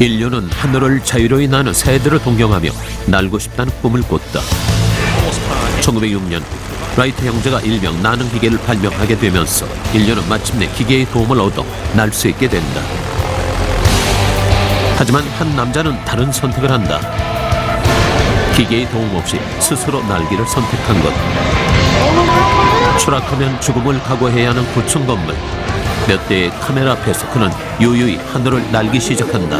인류는 하늘을 자유로이 나는 새들을 동경하며 날고 싶다는 꿈을 꿨다. 1906년 라이트 형제가 일명 나는 기계를 발명하게 되면서 인류는 마침내 기계의 도움을 얻어 날 수 있게 된다. 하지만 한 남자는 다른 선택을 한다. 기계의 도움 없이 스스로 날기를 선택한 것. 추락하면 죽음을 각오해야 하는 고층 건물. 몇 대의 카메라 앞에서 그는 유유히 하늘을 날기 시작한다.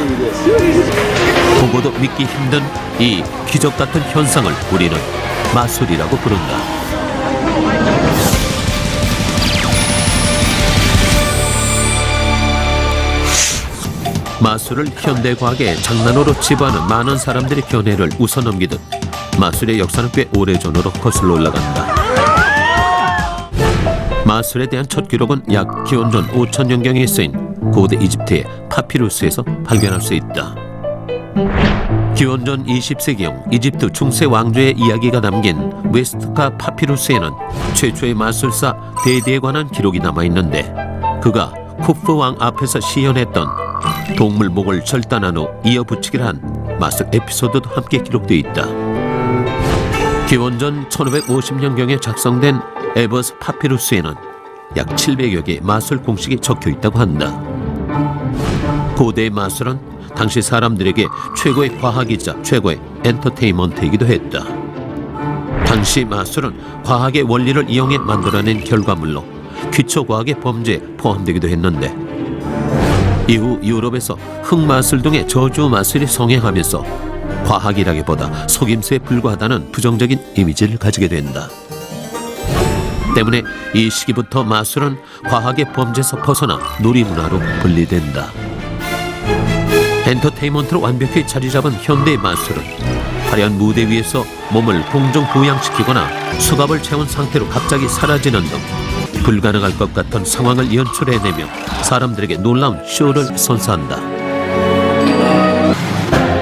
보고도 믿기 힘든 이 기적 같은 현상을 우리는 마술이라고 부른다. 마술을 현대 과학의 장난으로 치부하는 많은 사람들의 견해를 웃어넘기듯 마술의 역사는 꽤 오래전으로 거슬러 올라간다. 마술에 대한 첫 기록은 약 기원전 5천년경에 쓰인 고대 이집트의 파피루스에서 발견할 수 있다. 기원전 20세기형 이집트 중세 왕조의 이야기가 담긴 웨스트카 파피루스에는 최초의 마술사 데디에 관한 기록이 남아 있는데 그가 쿠프 왕 앞에서 시연했던 동물 목을 절단한 후 이어붙이기를 한 마술 에피소드도 함께 기록되어 있다. 기원전 1550년경에 작성된 에버스 파피루스에는 약 700여 개의 마술 공식이 적혀 있다고 한다. 고대 마술은 당시 사람들에게 최고의 과학이자 최고의 엔터테인먼트이기도 했다. 당시 마술은 과학의 원리를 이용해 만들어낸 결과물로 기초과학의 범죄에 포함되기도 했는데 이후 유럽에서 흑마술 등의 저주 마술이 성행하면서 과학이라기보다 속임수에 불과하다는 부정적인 이미지를 가지게 된다. 때문에 이 시기부터 마술은 과학의 범죄에서 벗어나 놀이문화로 분리된다. 엔터테인먼트로 완벽히 자리 잡은 현대의 마술은 화려한 무대 위에서 몸을 공중 부양시키거나 수갑을 채운 상태로 갑자기 사라지는 등 불가능할 것 같은 상황을 연출해내며 사람들에게 놀라운 쇼를 선사한다.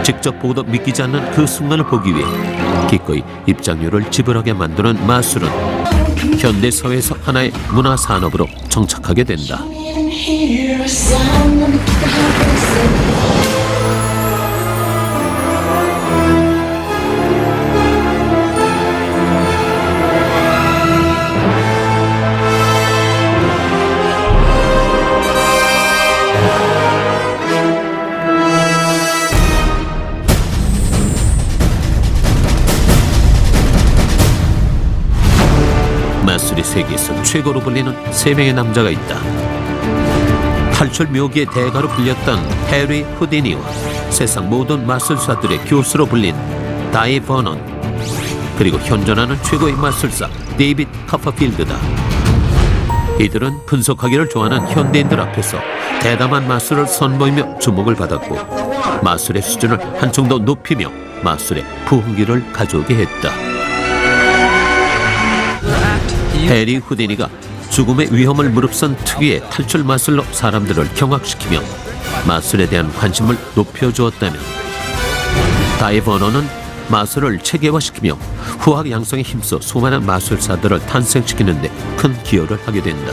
직접 보고도 믿기지 않는 그 순간을 보기 위해 기꺼이 입장료를 지불하게 만드는 마술은 현대 사회에서 하나의 문화 산업으로 정착하게 된다. 최고로 불리는 세 명의 남자가 있다. 탈출 묘기의 대가로 불렸던 해리 후디니와 세상 모든 마술사들의 교수로 불린 다이 버넌 그리고 현존하는 최고의 마술사 데이빗 카퍼필드다. 이들은 분석하기를 좋아하는 현대인들 앞에서 대담한 마술을 선보이며 주목을 받았고 마술의 수준을 한층 더 높이며 마술의 부흥기를 가져오게 했다. 해리 후디니가 죽음의 위험을 무릅쓴 특유의 탈출 마술로 사람들을 경악시키며 마술에 대한 관심을 높여주었다면 다이버너는 마술을 체계화시키며 후학 양성에 힘써 수많은 마술사들을 탄생시키는 데 큰 기여를 하게 된다.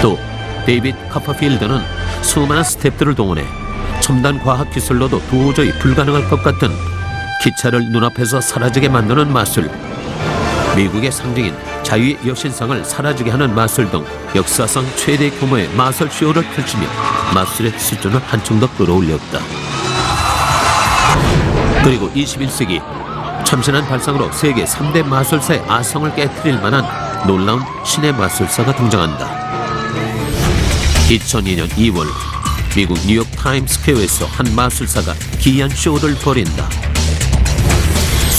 또 데이빗 카퍼필드는 수많은 스탭들을 동원해 첨단 과학 기술로도 도저히 불가능할 것 같은 기차를 눈앞에서 사라지게 만드는 마술 미국의 상징인 자유의 여신상을 사라지게 하는 마술 등 역사상 최대 규모의 마술 쇼를 펼치며 마술의 수준을 한층 더 끌어올렸다. 그리고 21세기 참신한 발상으로 세계 3대 마술사의 아성을 깨뜨릴 만한 놀라운 신의 마술사가 등장한다. 2002년 2월 미국 뉴욕 타임스퀘어에서 한 마술사가 기이한 쇼를 벌인다.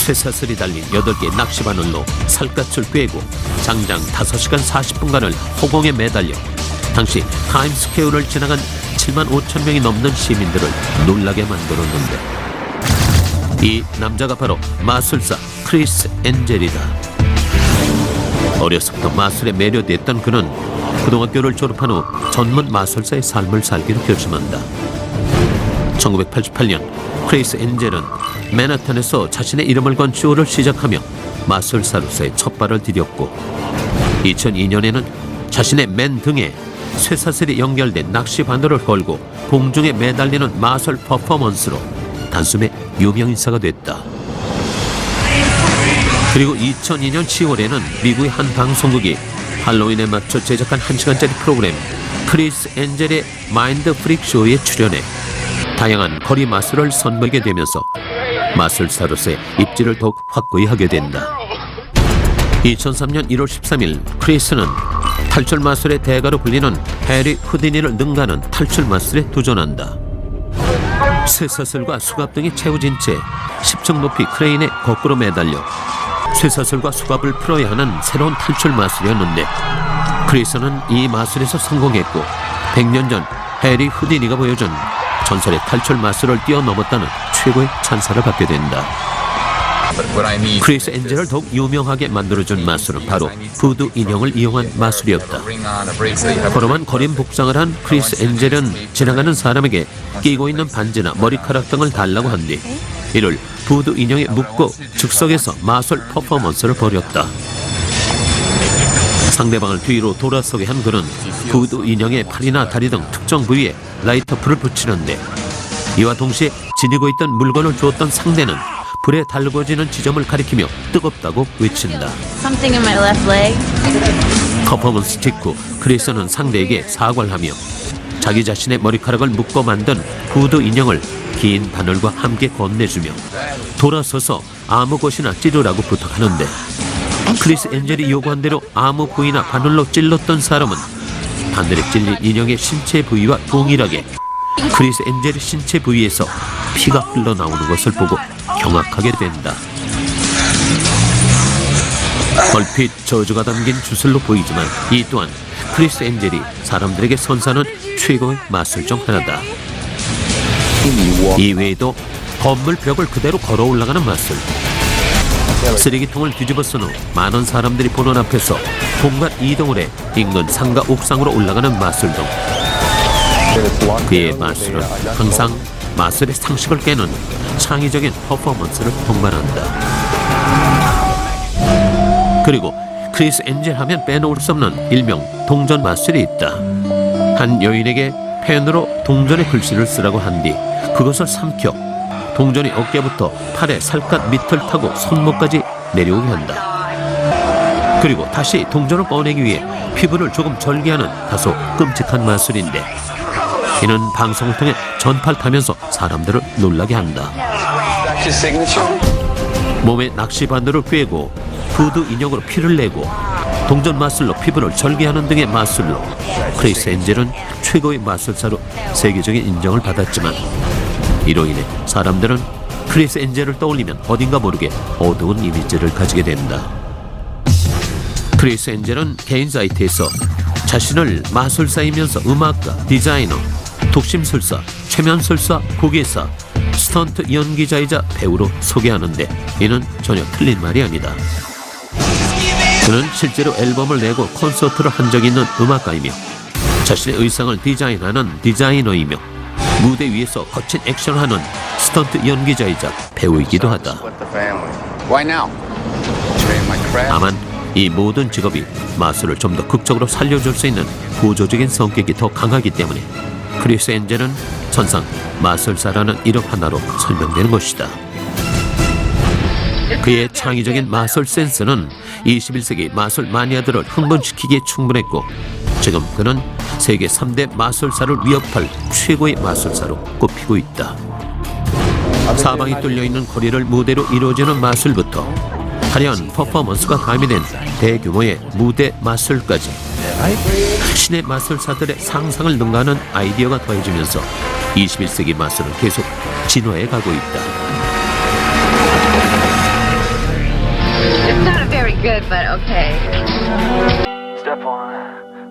쇠사슬이 달린 8개 낚시바늘로 살갗을 꿰고 장장 5시간 40분간을 허공에 매달려 당시 타임스퀘어를 지나간 7만 5천 명이 넘는 시민들을 놀라게 만들었는데 이 남자가 바로 마술사 크리스 엔젤이다. 어려서부터 마술에 매료됐던 그는 고등학교를 졸업한 후 전문 마술사의 삶을 살기로 결심한다. 1988년 크리스 엔젤은 맨하탄에서 자신의 이름을 건 쇼를 시작하며 마술사로서의 첫 발을 디뎠고 2002년에는 자신의 맨 등에 쇠사슬이 연결된 낚시 바늘을 걸고 공중에 매달리는 마술 퍼포먼스로 단숨에 유명 인사가 됐다. 그리고 2002년 10월에는 미국의 한 방송국이 할로윈에 맞춰 제작한 1시간짜리 프로그램 크리스 엔젤의 마인드 프릭 쇼에 출연해 다양한 거리 마술을 선보이게 되면서 마술사로서의 입지를 더욱 확고히 하게 된다. 2003년 1월 13일 크리스는 탈출 마술의 대가로 불리는 해리 후디니를 능가하는 탈출 마술에 도전한다. 쇠사슬과 수갑 등이 채워진 채 10층 높이 크레인에 거꾸로 매달려 쇠사슬과 수갑을 풀어야 하는 새로운 탈출 마술이었는데 크리스는 이 마술에서 성공했고 100년 전 해리 후디니가 보여준 전설의 탈출 마술을 뛰어넘었다는 최고의 찬사를 받게 된다. 크리스 엔젤을 더욱 유명하게 만들어준 마술은 바로 부두 인형을 이용한 마술이었다. 걸어만 거린 복장을 한 크리스 엔젤은 지나가는 사람에게 끼고 있는 반지나 머리카락 등을 달라고 한 뒤 이를 부두 인형에 묶고 즉석에서 마술 퍼포먼스를 벌였다. 상대방을 뒤로 돌아서게 한 그는 부두 인형의 팔이나 다리 등 특정 부위에 라이터 불을 붙이는데 이와 동시에 지니고 있던 물건을 주었던 상대는 불에 달궈지는 지점을 가리키며 뜨겁다고 외친다. 퍼포먼스 직후 크리스는 상대에게 사과를 하며 자기 자신의 머리카락을 묶어 만든 구두 인형을 긴 바늘과 함께 건네주며 돌아서서 아무 곳이나 찌르라고 부탁하는데 크리스 엔젤이 요구한 대로 아무 부위나 바늘로 찔렀던 사람은 바늘에 찔린 인형의 신체 부위와 동일하게 크리스 엔젤의 신체 부위에서 피가 흘러나오는 것을 보고 경악하게 된다. 얼핏 저주가 담긴 주술로 보이지만 이 또한 크리스 엔젤이 사람들에게 선사하는 최고의 마술 중 하나다. 이외에도 건물 벽을 그대로 걸어 올라가는 마술. 쓰레기통을 뒤집어 쓴후 많은 사람들이 보는 앞에서 공간 이동을 해 인근 상가 옥상으로 올라가는 마술 등 그의 마술은 항상 마술의 상식을 깨는 창의적인 퍼포먼스를 동반한다. 그리고 크리스 엔젤 하면 빼놓을 수 없는 일명 동전 마술이 있다. 한 여인에게 펜으로 동전의 글씨를 쓰라고 한 뒤 그것을 삼켜 동전이 어깨부터 팔의 살갗 밑을 타고 손목까지 내려오게 한다. 그리고 다시 동전을 꺼내기 위해 피부를 조금 절개하는 다소 끔찍한 마술인데 이는 방송을 통해 전파를 타면서 사람들을 놀라게 한다. 몸에 낚시 바늘을 꿰고 구두 인형으로 피를 내고 동전 마술로 피부를 절개하는 등의 마술로 크리스 엔젤은 최고의 마술사로 세계적인 인정을 받았지만 이로 인해 사람들은 크리스 엔젤을 떠올리면 어딘가 모르게 어두운 이미지를 가지게 된다. 크리스 엔젤은 개인 사이트에서 자신을 마술사이면서 음악가, 디자이너, 독심술사, 최면술사, 고개사, 스턴트 연기자이자 배우로 소개하는데 이는 전혀 틀린 말이 아니다. 그는 실제로 앨범을 내고 콘서트를 한 적이 있는 음악가이며 자신의 의상을 디자인하는 디자이너이며 무대 위에서 거친 액션을 하는 스턴트 연기자이자 배우이기도 하다. 다만 이 모든 직업이 마술을 좀 더 극적으로 살려줄 수 있는 구조적인 성격이 더 강하기 때문에 크리스 엔젤은 천상 마술사라는 이름 하나로 설명되는 것이다. 그의 창의적인 마술 센스는 21세기 마술 마니아들을 흥분시키기에 충분했고 지금 그는 세계 3대 마술사를 위협할 최고의 마술사로 꼽히고 있다. 사방이 뚫려 있는 거리를 무대로 이루어지는 마술부터 화려한 퍼포먼스가 가미된 대규모의 무대 마술까지 신의 마술사들의 상상을 능가하는 아이디어가 더해지면서 21세기 마술은 계속 진화해 가고 있다.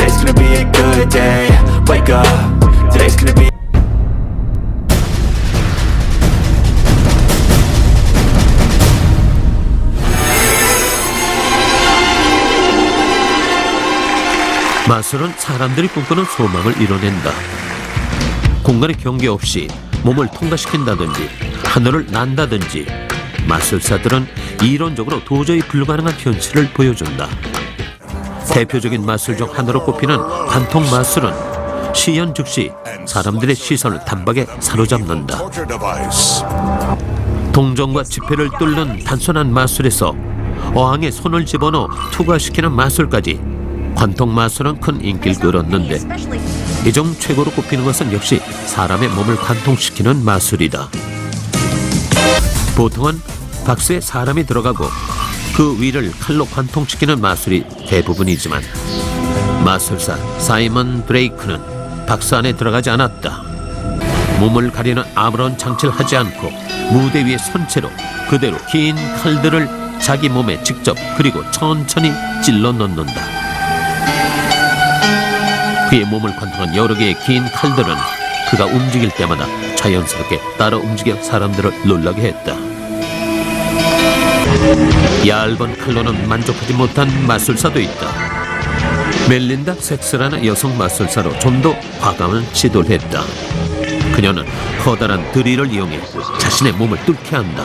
today's gonna be a good day. Wake up. Today's gonna be 마술은 사람들이 꿈꾸는 소망을 이뤄낸다. 공간의 경계 없이 몸을 통과시킨다든지 하늘을 난다든지 마술사들은 이론적으로 도저히 불가능한 현실을 보여준다. 대표적인 마술 중 하나로 꼽히는 관통 마술은 시연 즉시 사람들의 시선을 단박에 사로잡는다. 동정과 지폐를 뚫는 단순한 마술에서 어항에 손을 집어넣어 투과시키는 마술까지 관통 마술은 큰 인기를 끌었는데 이 중 최고로 꼽히는 것은 역시 사람의 몸을 관통시키는 마술이다. 보통은 박스에 사람이 들어가고 그 위를 칼로 관통시키는 마술이 대부분이지만 마술사 사이먼 브레이크는 박스 안에 들어가지 않았다. 몸을 가리는 아무런 장치를 하지 않고 무대 위에 선체로 그대로 긴 칼들을 자기 몸에 직접 그리고 천천히 찔러 넣는다. 그의 몸을 관통한 여러 개의 긴 칼들은 그가 움직일 때마다 자연스럽게 따라 움직여 사람들을 놀라게 했다. 얇은 칼로는 만족하지 못한 마술사도 있다. 멜린다 섹스라는 여성 마술사로 좀 더 과감한 시도를 했다. 그녀는 커다란 드릴을 이용해 자신의 몸을 뚫게 한다.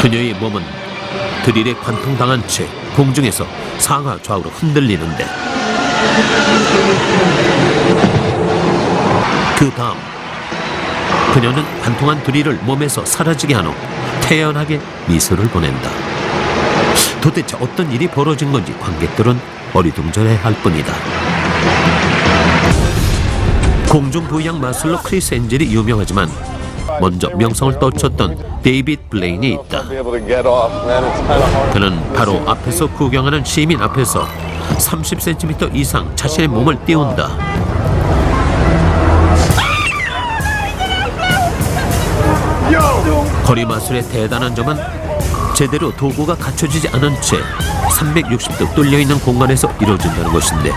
그녀의 몸은 드릴에 관통당한 채 공중에서 상하 좌우로 흔들리는데 그 다음 그녀는 관통한 드릴을 몸에서 사라지게 한 후 태연하게 미소를 보낸다. 도대체 어떤 일이 벌어진 건지 관객들은 어리둥절해 할 뿐이다. 공중부양 마술로 크리스 엔젤이 유명하지만 먼저 명성을 떨쳤던 데이빗 블레인이 있다. 그는 바로 앞에서 구경하는 시민 앞에서 30cm 이상 자신의 몸을 띄운다. 거리 마술의 대단한 점은 제대로 도구가 갖춰지지 않은 채 360도 뚫려 있는 공간에서 이루어진다는 것인데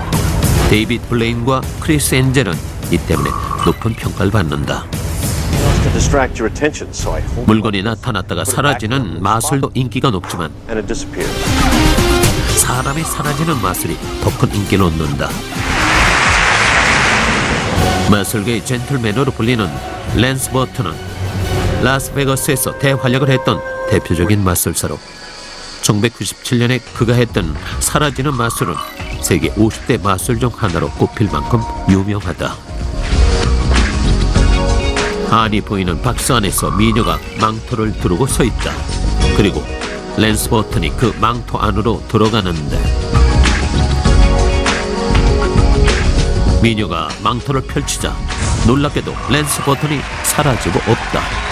데이빗 블레인과 크리스 엔젤은 이 때문에 높은 평가를 받는다. 물건이 나타났다가 사라지는 마술도 인기가 높지만. 사람이 사라지는 마술이 더 큰 인기를 얻는다. 마술계의 젠틀맨으로 불리는 랜스 버튼은 라스베가스에서 대활약을 했던 대표적인 마술사로 1997년에 그가 했던 사라지는 마술은 세계 50대 마술 중 하나로 꼽힐 만큼 유명하다. 안이 보이는 박스 안에서 미녀가 망토를 두르고 서 있다. 그리고 랜스 버튼이 그 망토 안으로 들어가는데 미녀가 망토를 펼치자 놀랍게도 랜스 버튼이 사라지고 없다.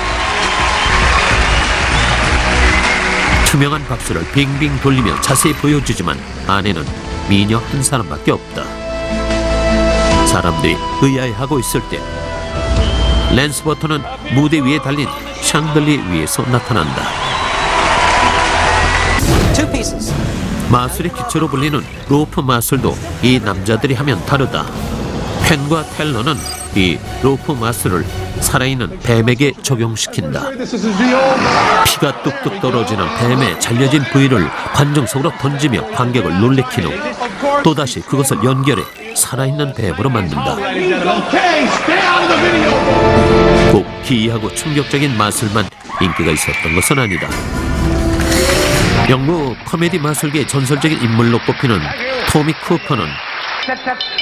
투명한 박스를 빙빙 돌리며 자세히 보여주지만 안에는 미녀 한 사람밖에 없다. 사람들이 의아해하고 있을 때 랜스 버튼은 무대 위에 달린 샹들리 위에서 나타난다. 마술의 기초로 불리는 로프 마술도 이 남자들이 하면 다르다. 펜과 텔러는 이 로프 마술을 살아있는 뱀에게 적용시킨다. 피가 뚝뚝 떨어지는 뱀의 잘려진 부위를 관중 속으로 던지며 관객을 놀래킨 후 또다시 그것을 연결해 살아있는 뱀으로 만든다. 꼭 기이하고 충격적인 마술만 인기가 있었던 것은 아니다. 영국 코미디 마술계의 전설적인 인물로 꼽히는 토미 쿠퍼는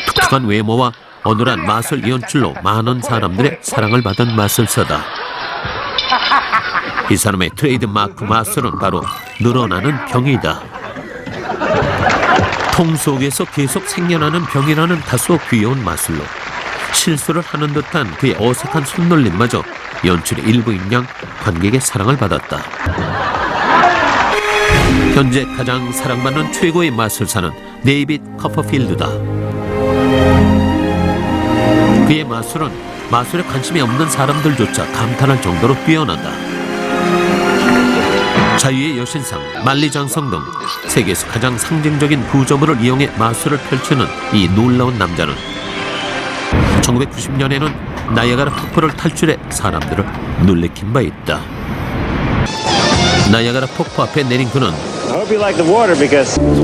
독특한 외모와 어눌한 마술 연출로 많은 사람들의 사랑을 받은 마술사다. 이 사람의 트레이드 마크 마술은 바로 늘어나는 병이다. 통 속에서 계속 생겨나는 병이라는 다소 귀여운 마술로 실수를 하는 듯한 그의 어색한 손놀림마저 연출의 일부인 양 관객의 사랑을 받았다. 현재 가장 사랑받는 최고의 마술사는 데이빗 커퍼필드다. 그의 마술은 마술에 관심이 없는 사람들조차 감탄할 정도로 뛰어나다. 자유의 여신상, 만리장성 등 세계에서 가장 상징적인 구조물을 이용해 마술을 펼치는 이 놀라운 남자는 1990년에는 나이아가라 폭포를 탈출해 사람들을 놀래킨 바 있다. 나이아가라 폭포 앞에 내린 그는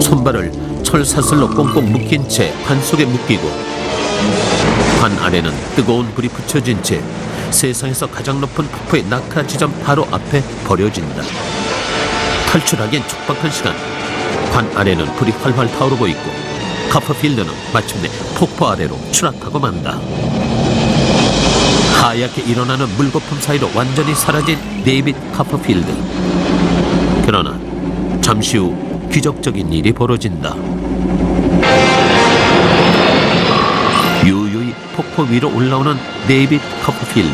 손발을 철사슬로 꽁꽁 묶인 채관 속에 묶이고 관 아래는 뜨거운 불이 붙여진 채 세상에서 가장 높은 폭포의 낙하 지점 바로 앞에 버려진다. 탈출하기엔 촉박한 시간. 관 아래는 불이 활활 타오르고 있고 카퍼필드는 마침내 폭포 아래로 추락하고 만다. 하얗게 일어나는 물거품 사이로 완전히 사라진 데이빗 카퍼필드. 그러나 잠시 후 기적적인 일이 벌어진다. 폭포 위로 올라오는 데이빗 커프필드.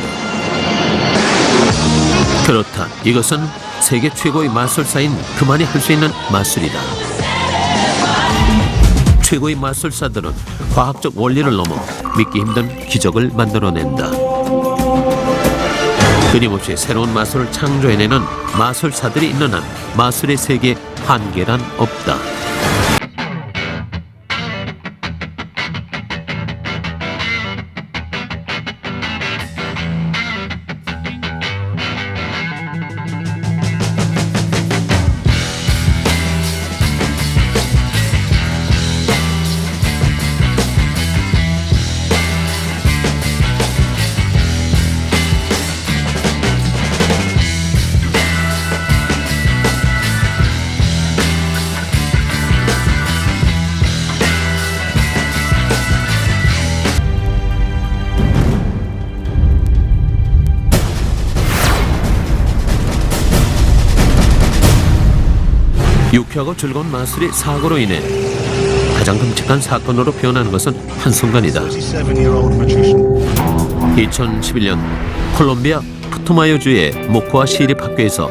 그렇다. 이것은 세계 최고의 마술사인 그만이 할 수 있는 마술이다. 최고의 마술사들은 과학적 원리를 넘어 믿기 힘든 기적을 만들어낸다. 끊임없이 새로운 마술을 창조해내는 마술사들이 있는 한 마술의 세계에 한계란 없다. 유쾌하고 즐거운 마술이 사고로 인해 가장 끔찍한 사건으로 변하는 것은 한순간이다. 2011년 콜롬비아 푸투마요주의 모코아 시립 학교에서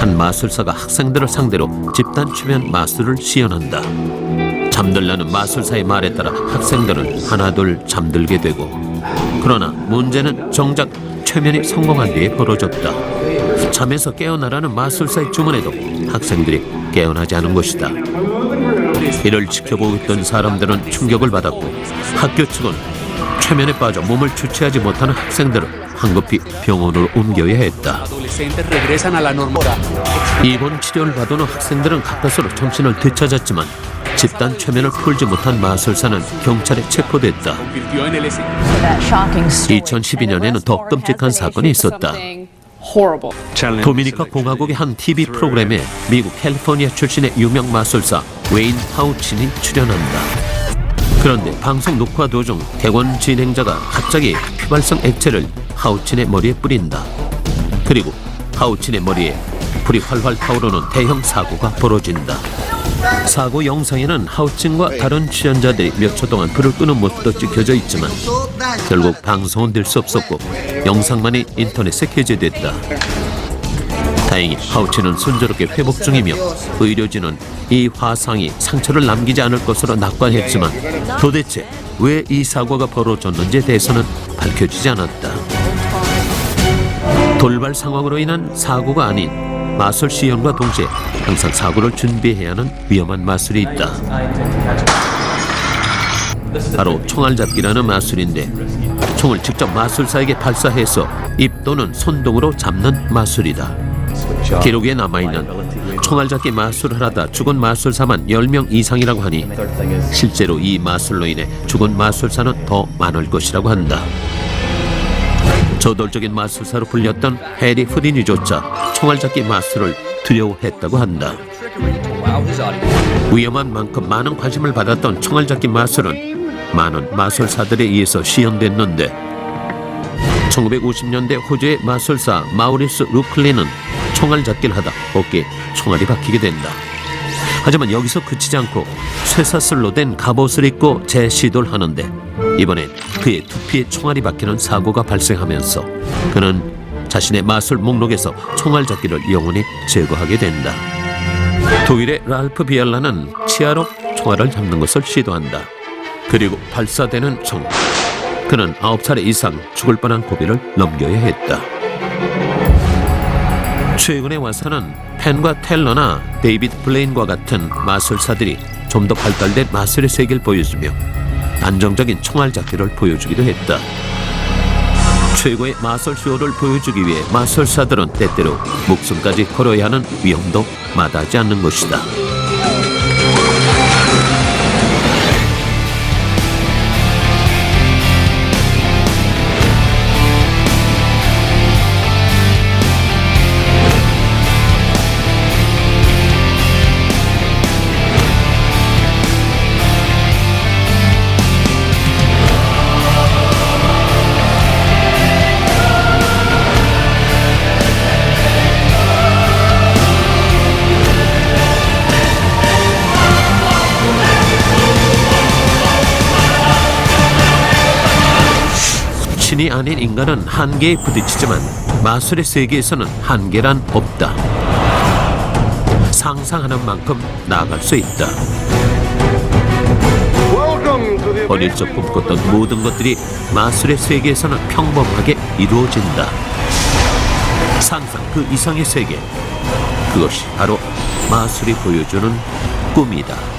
한 마술사가 학생들을 상대로 집단 최면 마술을 시연한다. 잠들라는 마술사의 말에 따라 학생들은 하나둘 잠들게 되고 그러나 문제는 정작 최면이 성공한 뒤에 벌어졌다. 잠에서 깨어나라는 마술사의 주문에도 학생들이 깨어나지 않은 것이다. 이를 지켜보고 있던 사람들은 충격을 받았고 학교 측은 최면에 빠져 몸을 주체하지 못하는 학생들을 황급히 병원으로 옮겨야 했다. 입원 치료를 받은 후 학생들은 가까스로 정신을 되찾았지만 집단 최면을 풀지 못한 마술사는 경찰에 체포됐다. 2012년에는 더 끔찍한 사건이 있었다. 도미니카 공화국의 한 TV 프로그램에 미국 캘리포니아 출신의 유명 마술사 웨인 하우친이 출연한다. 그런데 방송 녹화 도중 객원 진행자가 갑자기 휘발성 액체를 하우친의 머리에 뿌린다. 그리고 하우친의 머리에 불이 활활 타오르는 대형 사고가 벌어진다. 사고 영상에는 하우친과 다른 출연자들이 몇 초 동안 불을 끄는 모습도 찍혀져 있지만 결국 방송은 될 수 없었고 영상만이 인터넷에 게재됐다. 다행히 하우치는 순조롭게 회복 중이며 의료진은 이 화상이 상처를 남기지 않을 것으로 낙관했지만 도대체 왜 이 사고가 벌어졌는지에 대해서는 밝혀지지 않았다. 돌발 상황으로 인한 사고가 아닌 마술 시연과 동시에 항상 사고를 준비해야 하는 위험한 마술이 있다. 바로 총알 잡기라는 마술인데 총을 직접 마술사에게 발사해서 입 또는 손등으로 잡는 마술이다. 기록에 남아있는 총알 잡기 마술을 하다 죽은 마술사만 10명 이상이라고 하니 실제로 이 마술로 인해 죽은 마술사는 더 많을 것이라고 한다. 저돌적인 마술사로 불렸던 해리 후디니조차 총알잡기 마술을 두려워했다고 한다. 위험한 만큼 많은 관심을 받았던 총알잡기 마술은 많은 마술사들에 의해서 시연됐는데 1950년대 호주의 마술사 마우리스 루클리는 총알잡기를 하다 어깨에 총알이 박히게 된다. 하지만 여기서 그치지 않고 쇠사슬로 된 갑옷을 입고 재시도를 하는데 이번엔 그의 두피에 총알이 박히는 사고가 발생하면서 그는 자신의 마술 목록에서 총알 잡기를 영원히 제거하게 된다. 독일의 랄프 비알라는 치아로 총알을 잡는 것을 시도한다. 그리고 발사되는 총. 그는 아홉 차례 이상 죽을 뻔한 고비를 넘겨야 했다. 최근에 와서는 펜과 텔러나 데이비드 블레인과 같은 마술사들이 좀 더 발달된 마술의 세계를 보여주며 안정적인 총알 잡기를 보여주기도 했다. 최고의 마술 쇼를 보여주기 위해 마술사들은 때때로 목숨까지 걸어야 하는 위험도 마다하지 않는 것이다. 신이 아닌 인간은 한계에 부딪히지만 마술의 세계에서는 한계란 없다. 상상하는 만큼 나아갈 수 있다. 어릴 적 꿈꿨던 모든 것들이 마술의 세계에서는 평범하게 이루어진다. 상상 그 이상의 세계. 그것이 바로 마술이 보여주는 꿈이다.